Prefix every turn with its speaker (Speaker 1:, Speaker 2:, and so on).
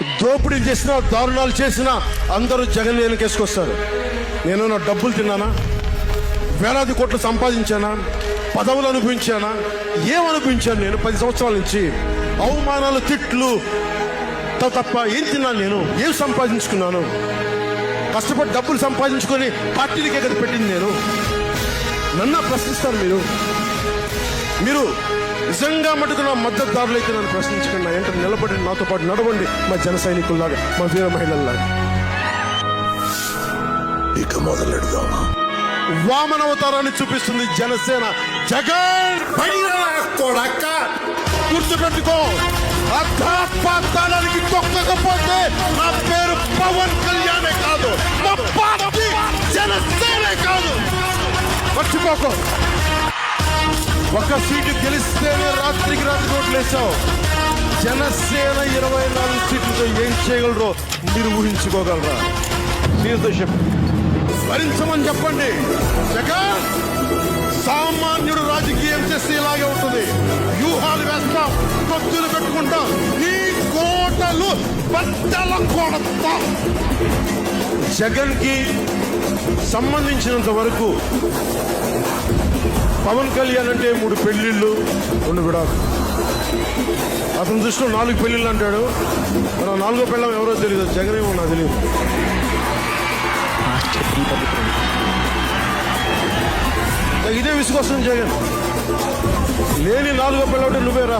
Speaker 1: దోపిడీలు చేసినా దారుణాలు చేసినా అందరూ జగన్ వెనకేసుకొస్తారు నేను నా డబ్బులు తిన్నానా? వేలాది కోట్లు సంపాదించానా? పదవులు అనుభవించానా? ఏం నేను పది సంవత్సరాల నుంచి? అవమానాలు తిట్లు త- తప్ప ఏం తిన్నాను నేను? ఏం సంపాదించుకున్నాను? కష్టపడి డబ్బులు సంపాదించుకొని పార్టీలకే కదా పెట్టింది నేను. నన్న ప్రశ్నిస్తారు మీరు. మీరు నిజంగా మటుకు నా మద్దతుదారులు అయితే నన్ను ప్రశ్నించకండి. నా వెంట నిలబడి నాతో పాటు నడవండి. మా జన సైనికుల్లాగా మా వీర మహిళల్లాగా.
Speaker 2: ఇక మొదలెడదామా?
Speaker 1: వామనవతారాన్ని చూపిస్తుంది జనసేన. జగన్ గుర్తుపెట్టుకో. అర్ధపాతాళానికి తొక్కకపోతే నా పేరు పవన్ కళ్యాణే కాదు. మా పార్టీ జనసేనే కాదు. మర్చిపోకో. ఒక సీటు గెలిస్తేనే రాత్రికి రాత్రి ఓట్లేసావు జనసేన ఇరవై నాలుగు సీట్లతో ఏం చేయగలరో మీరు ఊహించుకోగలరా? నిర్దేశం భరించమని చెప్పండి. జగన్ సామాన్యుడు రాజకీయం చేస్తే ఇలాగే ఉంటుంది. వ్యూహాలు వేస్తాం ఖర్చులు పెట్టుకుంటాం. నీ కోటలు బద్దల కొడతాం. జగన్కి సంబంధించినంత వరకు పవన్ కళ్యాణ్ అంటే మూడు పెళ్ళిళ్ళు రెండు విడాకు అతని దృష్టిలో నాలుగు పెళ్ళిళ్ళు అంటాడు. మన నాలుగో పెళ్ళం ఎవరో తెలియదు జగన్ ఏమో నాకు తెలియదు ఇదే విసుకొస్తుంది జగన్. లేని నాలుగో పిల్లవంటే నువ్వేరా?